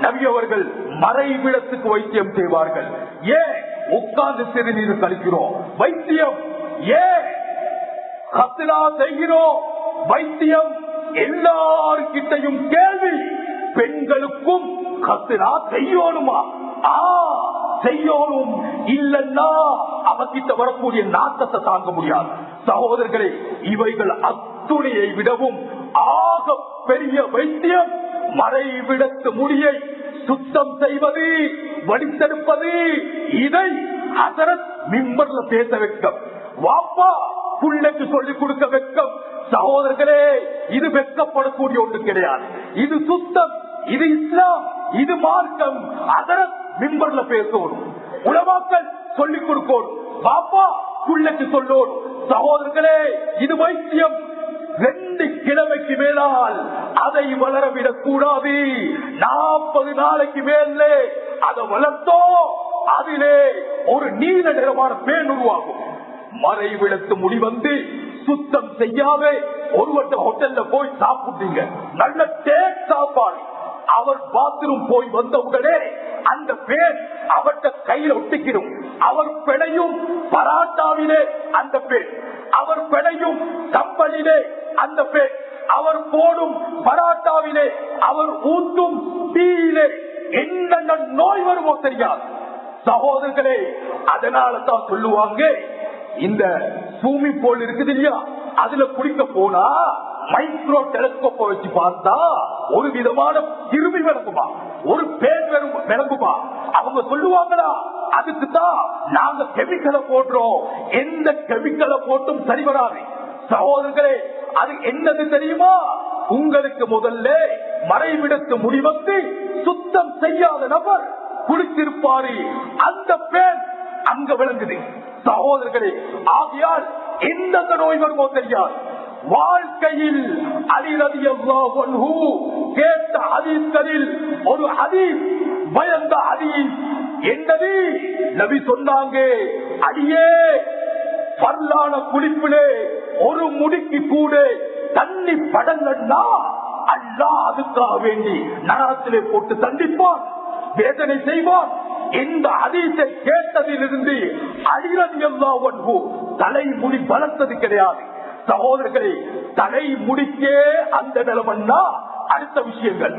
நபி அவர்கள் மறைவிடத்துக்கு வைத்தியம் செய்வார்கள். ஏன் உட்கார்ந்து சிறுநீர் கழிக்கிறோம். வைத்தியம் ஏன் கத்திரா செய்கிறோம். வைத்தியம் எல்லார்கிட்டையும் கேள்வி. பெண்களுக்கும் கத்திரா செய்யணுமா? ஆ செய்யணும். இல்லன்னா அவகிட்ட வரக்கூடிய நாட்டத்தை தாங்க முடியாது. சகோதரர்களே இவைகள் அத்துணையை விடவும் ஆக பெரிய வைத்தியம். மறைவிடத்து முடியை சுத்தம் செய்வது வடித்தெடுப்பது இதை அசரத் மிம்பர்ல பேச வைக்கும் வாப்பா புள்ளைக்கு சொல்லிக் கொடுக்க வெக்கம் சகோதரர்களே இது வெக்கப்படக்கூடிய ஒன்று கிடையாது. இது சுத்தம் இது இஸ்லாம் இது மார்க்கம். அதர மிம்பர்ல பேசணும். உலமாக்கள் சொல்லிக் கொடுக்கணும். பாப்பா புள்ளைக்கு சொல்லணும். சகோதரர்களே இது வைத்தியம். ரெண்டு கிழமைக்கு மேலால் அதை வளரவிடக் கூடாது. நாற்பது நாளைக்கு மேலே அதை வளர்த்தோ அதிலே ஒரு நீல நிறமான பேன் உருவாகும். மறைவிடத்து முடிவந்து சுத்தம் செய்யாம ஒருவட்ட ஹோட்டல்ல போய் சாப்பிட்டீங்க. நல்ல டேக் சாப்பாடு. அவர் பாத்ரூம் போய் வந்த உடனே அந்த பேர் அவர்கிட்ட கையில ஒட்டிக்கிடும். அவர் பிழையும் பராட்டாவிலே அந்த பேர் அவர் பிழையும் கப்பலிலே அந்த பேர் அவர் போடும் பராட்டாவிலே அவர் ஊட்டும் தீயிலே என்னென்ன நோய் வருமோ தெரியாது. சகோதரர்களே அதனால தான் சொல்லுவாங்க இந்த பூமி போல் இருக்குது இல்லையா? அதுல குடிக்க போனா மைக்ரோ டெலஸ்கோப்ப வச்சு பார்த்தா ஒரு விதமான கிருமி விளங்குமா? ஒரு பேர் விளங்குமா? அவங்க சொல்லுவாங்களா அதுக்கு தான் நாங்க கெமிக்கலை போடுறோம். எந்த கெமிக்கலை போட்டும் சரி வராது. சகோதரர்களே அது என்னது தெரியுமா? உங்களுக்கு முதல்ல மறைவிடத்து முடிவந்து சுத்தம் செய்யாத நபர் குளித்திருப்பாரு. அந்த பேர் அங்க விளங்குது. சகோதரர்களே ஆகையால் எந்தெந்த நோய் வருமோ தெரியாது. வாழ்க்கையில் அலிரதி கேட்ட ஹதீஸ்களில் ஒரு ஹதீஸ் பயந்த ஹதீஸ். என்னது? நபி சொன்னாங்க அடியே பல்லான குளிப்பிலே ஒரு முடிக்கு கூட தண்ணி படங்கள்னா அல்லா அதுக்காக வேண்டி நகரத்திலே போட்டு தண்டிப்பான் வேதனை செய்வான். இந்த அதீசை கேட்டதிலிருந்து அழிரதி எல்லா ஒன்று தலைமுடி பலத்தது கிடையாது. சகோதரர்களை தலை முடிக்கே அந்த நிலைமன்னா அடுத்த விஷயங்கள்.